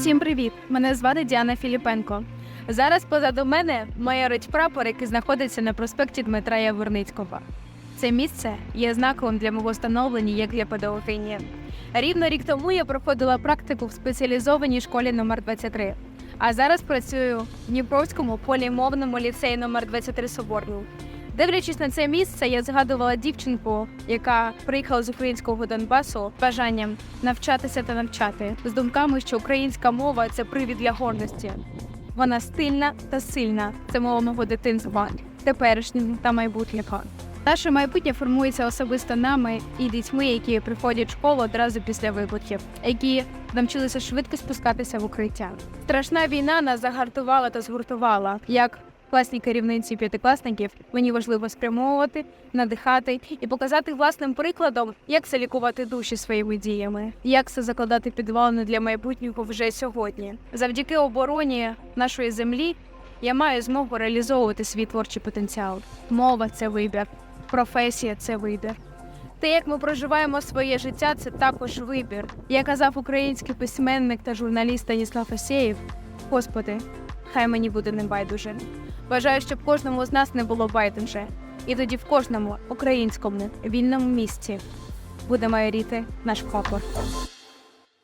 Всім привіт! Мене звати Діана Філіпенко. Зараз позаду мене майорить прапор, який знаходиться на проспекті Дмитра Яворницького. Це місце є знаковим для мого становлення як для педагогині. Рівно рік тому я проходила практику в спеціалізованій школі номер 23 а зараз працюю в Дніпровському полімовному ліцеї номер 23 Соборний. Дивлячись на це місце, я згадувала дівчинку, яка приїхала з українського Донбасу бажанням навчатися та навчати, з думками, що українська мова це привід для гордості. Вона стильна та сильна. Це мова мого дитинства, теперішнього та майбутнього. Наше майбутнє формується особисто нами і дітьми, які приходять в школу одразу після вибухів, які навчилися швидко спускатися в укриття. Страшна війна нас загартувала та згуртувала. Як класній керівниці п'ятикласників мені важливо спрямовувати, надихати і показати власним прикладом, як це лікувати душі своїми діями, як це закладати підвалини для майбутнього вже сьогодні. Завдяки обороні нашої землі я маю змогу реалізовувати свій творчий потенціал. Мова це вибір, професія це вибір. Те, як ми проживаємо своє життя, це також вибір. Як казав український письменник та журналіст Станіслав Асєєв, Господи, хай мені буде не байдуже. Бажаю, щоб кожному з нас не було байдуже. І тоді в кожному українському вільному місці буде майоріти наш прапор.